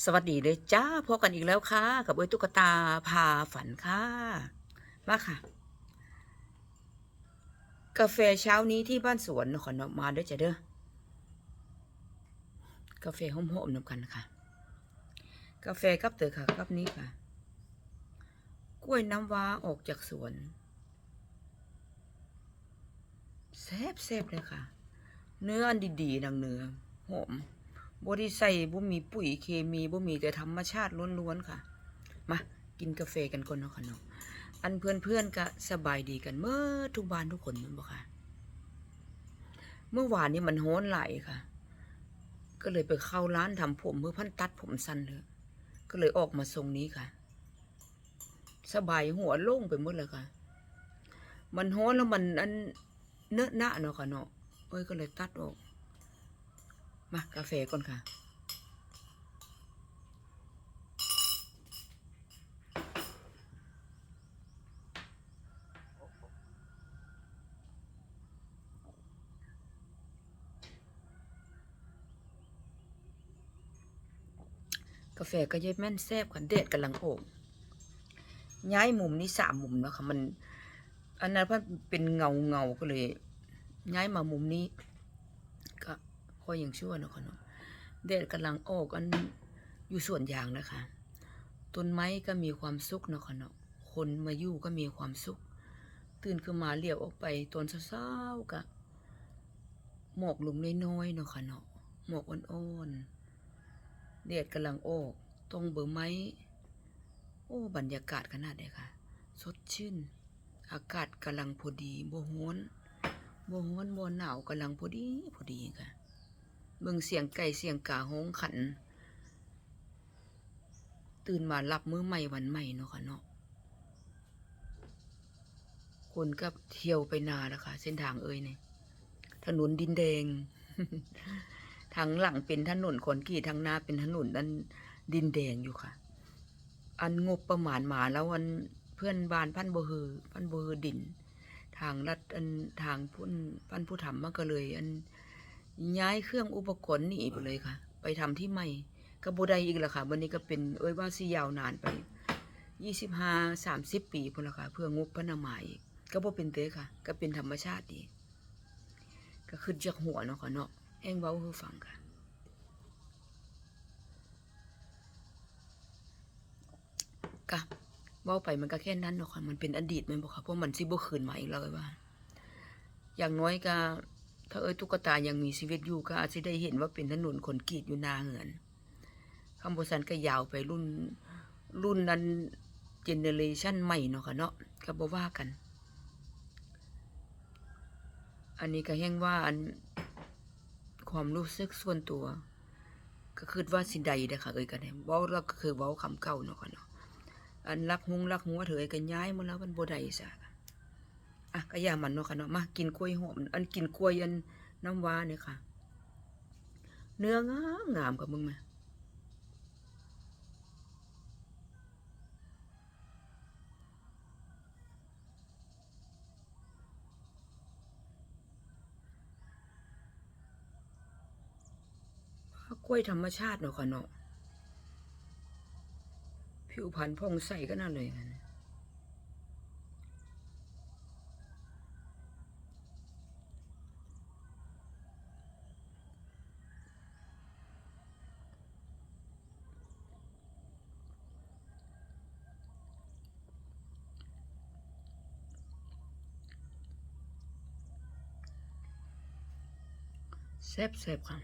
สวัสดีเลยจ้าพบกันอีกแล้วค่ะ กับเอ้ยตุ๊กตาพาฝันค่ะ มาค่ะ กาแฟเช้านี้ที่บ้านสวนขอนมาด้วยจ้ะเด้อกาแฟหอมๆนำกันค่ะ กาแฟกับเตอค่ะกับนี้ค่ะ กล้วยน้ำว้าออกจากสวนแซ่บแซ่บเลยค่ะ เนื้ออันดีๆดังเนื้อหอม บ่ได้ใส่บ่มีปุ๋ยเคมีบ่มีแต่ธรรมชาติล้วนๆค่ะ มากินกาแฟกันก่อนเนาะค่ะเนาะอันเพื่อนๆก็สบายดีกันเมื่อทุกบ้านทุกคนแม่นบ่ค่ะ เมื่อวานนี้มันโหนไหลค่ะ ก็เลยไปเข้าร้านทำผมเพื่อพันตัดผมสั้นเลยก็เลยออกมาทรงนี้ค่ะ สบายหัวโล่งไปหมดเลยค่ะ มันโหนแล้วมันอันเนื้อหนะเนาะค่ะเนาะเอ้ยก็เลยตัดออก มากาแฟก่อนค่ะ กาแฟก็เย็บแม่นแซบค่ะเด็ดกำลังโอกย้ายมุมนี้สามมุมเนาะค่ะมัน อันนั้นเพราะเป็นเงาเงาก็เลย ย้ายมามุมนี้ก็ พออย่างชั่วเนาะค่ะเนาะเด็ดกำลังออกอันอยู่ส่วนยางนะคะต้นไม้ก็มีความสุขเนาะค่ะเนาะคนมาอยู่ก็มีความสุข ตื่นขึ้นมาเลี้ยวออกไปตอนเช้าๆกะหมอกลงน้อยๆเนาะค่ะเนาะหมอกอ่อนๆแดดกำลังออกตรงเบอร์ไม้โอ้บรรยากาศขนาดไหนค่ะ สดชื่น อากาศกำลังพอดีบ่ฮ้อนบ่ฮ้อนบ่หนาวกำลังพอดีพอดีค่ะ เบิ่งเสียงไก่เสียงกาฮ้องขัน ตื่นมารับมื้อใหม่วันใหม่เนาะค่ะเนาะคนก็เที่ยวไปนาแล้วค่ะ เส้นทางเอ้ยเนี่ยถนนดินแดง ทางหลังเป็นถนนคอนกรีตทางหน้าเป็นถนนนั้นดินแดงอยู่ค่ะ อันงบประมาณมาแล้วอันเพื่อนบ้านพันบ่ฮือพันบ่ฮือดิน ทางรัฐอันทางพุ่นพันผู้ทำมันก็เลย อัน ย้ายเครื่องอุปกรณ์หนีไปเลยค่ะ ไปทำที่ใหม่ก็บ่ได้อีกแล้วค่ะวันนี้ก็เป็นเอ้ยว่าสิยาวนานไปยี่สิบห้าสามสิบปีพุ่นละค่ะเพื่องบพนามาอีกก็บ่เป็นเต้ค่ะ ก็เป็นธรรมชาติดีก็ขึ้นจากหัวเนาะค่ะเนาะแองเว้าให้ฟังค่ะกะเว้าไปมันก็แค่นั้นเนาะค่ะมันเป็นอดีตมันบอกค่ะเพราะมันสิบ่คืนมาอีกเลยว่า อย่างน้อยก็ ถ้าเอ้ยตุ๊กตายังมีชีวิตอยู่ก็อาจจะได้เห็นว่าเป็นถนนคนกีดอยู่นาเหือนคำโบสันก็ยาวไปรุ่นรุ่นนั้นเจเนเรชันใหม่เนาะค่ะเนาะก็บ่ว่ากัน อันนี้ก็แห้งว่าอันความรู้สึกส่วนตัว ก็คือว่าสิใดเด้อค่ะเอ้ยกันเว้าเราก็คือเว้าคำเก่าเนาะค่ะเนาะอันรักหงรักหัวเถยกันย้ายมาแล้วมันโบได้ซะ อะก็อย่ามันเนาะค่ะเนาะมากินกล้วยหอมอันกินกล้วยอันน้ำว้าเนี่ยค่ะ เนื้องามงามกับมึงมากล้วยธรรมชาติเนาะค่ะเนาะผิวพรรณผ่องใสก็น่าเลยงั้น แซ่บแซ่บค่ะ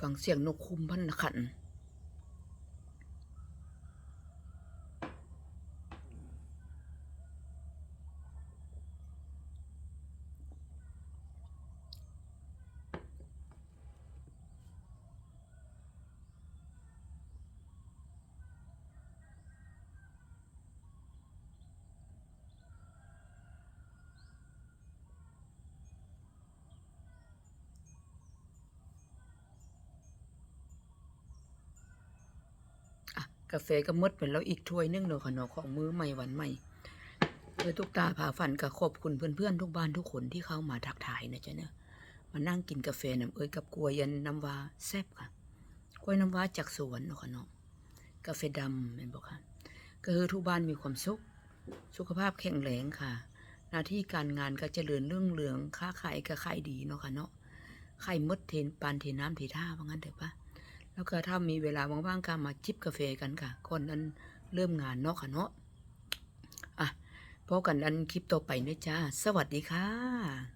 ฟังเสียงนกคุมพันขันาแฟก็มดไปแล้วอีกถ้วยนึงเนาะค่ะเนาะของมื้อใหม่วันใหม่เพื่อทุกตาผาฝันก็ขอบคุณเพื่อนๆทุกบ้านทุกคนที่เข้ามาทักทายนะจ๊ะเนาะมานั่งกินกาแฟน้ำเอ้ยกับกล้วยยันน้ำว้าแซ่บค่ะกล้วยน้ำว้าจากสวนเนาะค่ะเนาะกาแฟดำแม่นบอกค่ะก็คือทุกบ้านมีความสุข สุขภาพแข็งแรงค่ะ หน้าที่การงานก็เจริญเรื่องเรืองค้าขายก็ขายดีเนาะค่ะเนาะไข่มดเทนปานเทน้ำเทท่าว่างั้นเถอะปะ แล้วก็ถ้ามีเวลาว่างๆก็มาจิบกาแฟกันค่ะก่อนนั้นเริ่มงานเนาะค่ะเนาะอะพบกันอันคลิปต่อไปนะจ้า สวัสดีค่ะ